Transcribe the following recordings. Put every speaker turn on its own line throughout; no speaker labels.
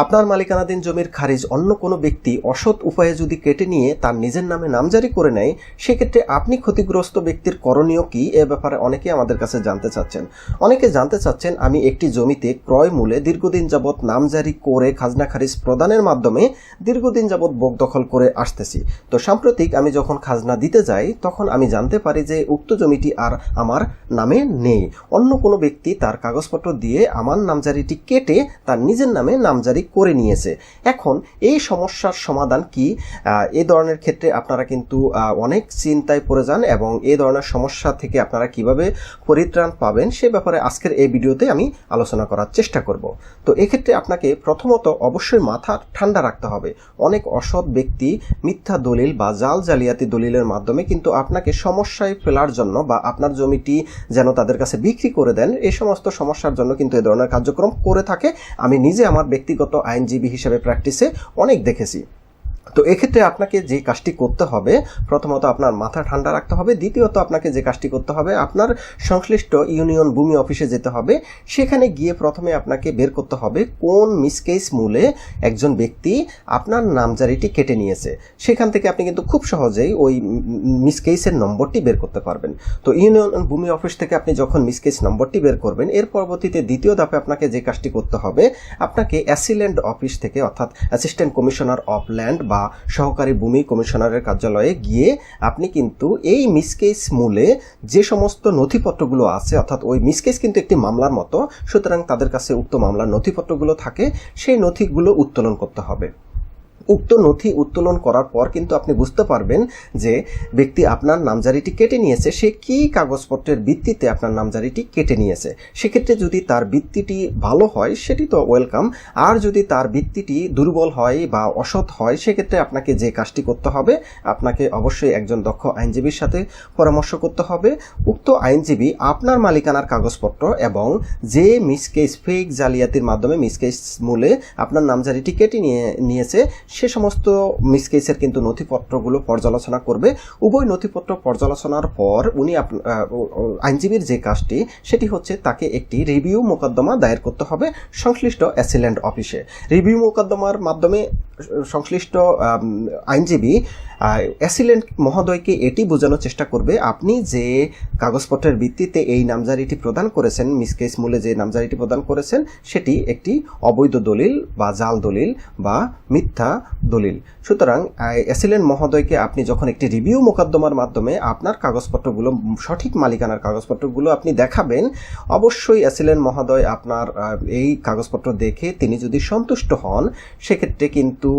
আপনার মালিকানাধীন জমির খারিজ অন্য কোনো ব্যক্তি অসৎ উপায়ে যদি কেটে নিয়ে তার নিজের নামে নামজারি করে নেয়, সেক্ষেত্রে আপনি ক্ষতিগ্রস্ত ব্যক্তির করণীয় কি এ ব্যাপারে অনেকে আমাদের কাছে জানতে চাচ্ছেন। অনেকে জানতে চাচ্ছেন, আমি একটি জমিতে ক্রয় মূলে দীর্ঘদিন যাবৎ নামজারি করে খাজনা খারিজ প্রদানের মাধ্যমে দীর্ঘদিন যাবৎ বোক দখল করে আসতেছি। তো সাম্প্রতিক আমি যখন খাজনা দিতে যাই, তখন আমি জানতে পারি যে উক্ত জমিটি আর আমার নামে নেই। অন্য কোনো ব্যক্তি তার কাগজপত্র দিয়ে আমার নামজারিটি কেটে তার নিজের নামে নামজারি করে নিয়েছে। এখন এই সমস্যার সমাধান কি? এ ধরনের ক্ষেত্রে আপনারা কিন্তু অনেক চিন্তায় পড়ে যান এবং এ ধরনের সমস্যা থেকে আপনারা কীভাবে পরিত্রাণ পাবেন সে ব্যাপারে আজকের এই ভিডিওতে আমি আলোচনা করার চেষ্টা করব। তো এক্ষেত্রে আপনাকে প্রথমত অবশ্যই মাথা ঠান্ডা রাখতে হবে। অনেক অসৎ ব্যক্তি মিথ্যা দলিল বা জাল জালিয়াতি দলিলের মাধ্যমে কিন্তু আপনাকে সমস্যায় ফেলার জন্য বা আপনার জমিটি যেন তাদের কাছে বিক্রি করে দেন এই সমস্ত সমস্যার জন্য কিন্তু এ ধরনের কার্যক্রম করে থাকে। আমি নিজে আমার ব্যক্তিগত আইনজীবী হিসেবে প্র্যাকটিসে অনেক দেখেছি। তো এক্ষেত্রে আপনাকে যে কাজটি করতে হবে, প্রথমত আপনার মাথা ঠান্ডা রাখতে হবে, দ্বিতীয়ত আপনাকে যে কাজটি করতে হবে, আপনার সংশ্লিষ্ট ইউনিয়ন ভূমি অফিসে যেতে হবে। সেখানে গিয়ে প্রথমে আপনাকে বের করতে হবে কোন মিসকেস মূলে একজন ব্যক্তি আপনার নামজারিটি কেটে নিয়েছে। সেখান থেকে আপনি কিন্তু খুব সহজেই ওই মিসকেসের নম্বরটি বের করতে পারবেন। তো ইউনিয়ন ভূমি অফিস থেকে আপনি যখন মিসকেস নম্বরটি বের করবেন, এর পরবর্তীতে দ্বিতীয় ধাপে আপনাকে যে কাজটি করতে হবে, আপনাকে অ্যাসিল্যান্ড অফিস থেকে অর্থাৎ অ্যাসিস্ট্যান্ট কমিশনার অফ ল্যান্ড বা সহকারী ভূমি কমিশনারের কার্যালয়ে গিয়ে আপনি কিন্তু এই মিসকেস মূলে যে সমস্ত নথিপত্রগুলো আছে, অর্থাৎ ওই মিসকেস কিন্তু একটি মামলার মতো, সুতরাং তাদের কাছে উক্ত মামলার নথিপত্রগুলো থাকে, সেই নথিগুলো উত্তোলন করতে হবে। উক্ত নথি উত্তোলন করার পর কিন্তু আপনি বুঝতে পারবেন যে ব্যক্তি আপনার নামজারিটি কেটে নিয়েছে, সে কি কাগজপত্রের ভিত্তিতে আপনার নামজারিটি কেটে নিয়েছে? সেক্ষেত্রে যদি তার ভিত্তিটি ভালো হয়, সেটি তো ওয়েলকাম। আর যদি তার ভিত্তিটি দুর্বল হয় বা অসৎ হয়, সেক্ষেত্রে আপনাকে যে কাজটি করতে হবে, আপনাকে অবশ্যই একজন দক্ষ আইনজীবীর সাথে পরামর্শ করতে হবে। উক্ত আইনজীবী আপনার মালিকানার কাগজপত্র এবং যে মিসকেস, ফেক জালিয়াতির মাধ্যমে মিসকেস মূলে আপনার নামজারিটি কেটে নিয়ে, নিয়েছে সে সমস্ত মিসকেসের কিন্তু নথিপত্রগুলো পর্যালোচনা করবে। উভয় নথিপত্র পর্যালোচনার পর উনি আইনজীবীর যে কাজটি, সেটি হচ্ছে তাকে একটি রিভিউ মোকদ্দমা দায়ের করতে হবে সংশ্লিষ্ট অ্যাসিলেন্ট অফিসে রিভিউ মোকদ্দমার মাধ্যমে সংশ্লিষ্ট আইনজীবী অ্যাসিলেন্ট মহোদয়কে এটি বোঝানোর চেষ্টা করবে। আপনি যে কাগজপত্রের ভিত্তিতে এই নামজারিটি প্রদান করেছেন মিসকেস মূলে যে নামজারিটি প্রদান করেছেন, সেটি একটি অবৈধ দলিল বা জাল দলিল বা মিথ্যা দলিল। সুতরাং অ্যাসিলেন্ট মহোদয়কে আপনি যখন একটি রিভিউ মোকদ্দমার মাধ্যমে আপনার কাগজপত্রগুলো, সঠিক মালিকানার কাগজপত্রগুলো আপনি দেখাবেন, অবশ্যই অ্যাসিলেন্ট মহোদয় আপনার এই কাগজপত্র দেখে তিনি যদি সন্তুষ্ট হন, সেক্ষেত্রে কিন্তু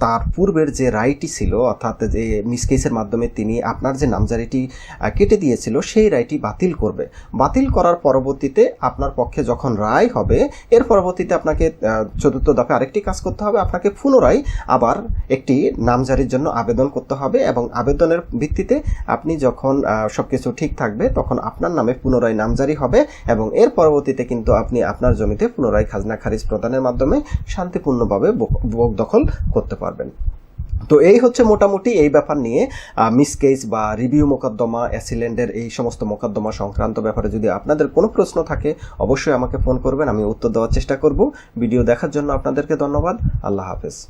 তার পূর্বের যে রায়টি ছিল অর্থাৎ যে মিসকেসের মাধ্যমে তিনি আপনার যে নামজারিটি কেটে দিয়েছিল সেই রায়টি বাতিল করবে। বাতিল করার পরবর্তীতে আপনার পক্ষে যখন রায় হবে এর পরবর্তীতে আপনাকে চতুর্থ দফে আরেকটি কাজ করতে হবে আপনাকে পুনরায় আবার একটি নামজারির জন্য আবেদন করতে হবে এবং আবেদনের ভিত্তিতে আপনি যখন আহ, সবকিছু ঠিক থাকবে তখন আপনার নামে পুনরায় নামজারি হবে এবং এর পরবর্তীতে কিন্তু আপনি আপনার জমিতে পুনরায় খাজনা খারিজ প্রদানের মাধ্যমে শান্তিপূর্ণভাবে বোক দখল করতে পারবেন। তো এই হচ্ছে মোটামুটি এই ব্যাপার নিয়ে মিসকেস বা রিভিউ মোকদ্দমা অ্যাসিলেন্ডের এই সমস্ত মোকদ্দমা সংক্রান্ত ব্যাপারে যদি আপনাদের কোনো প্রশ্ন থাকে, অবশ্যই আমাকে ফোন করবেন, আমি উত্তর দেওয়ার চেষ্টা করব। ভিডিও দেখার জন্য আপনাদেরকে ধন্যবাদ। আল্লাহ হাফেজ।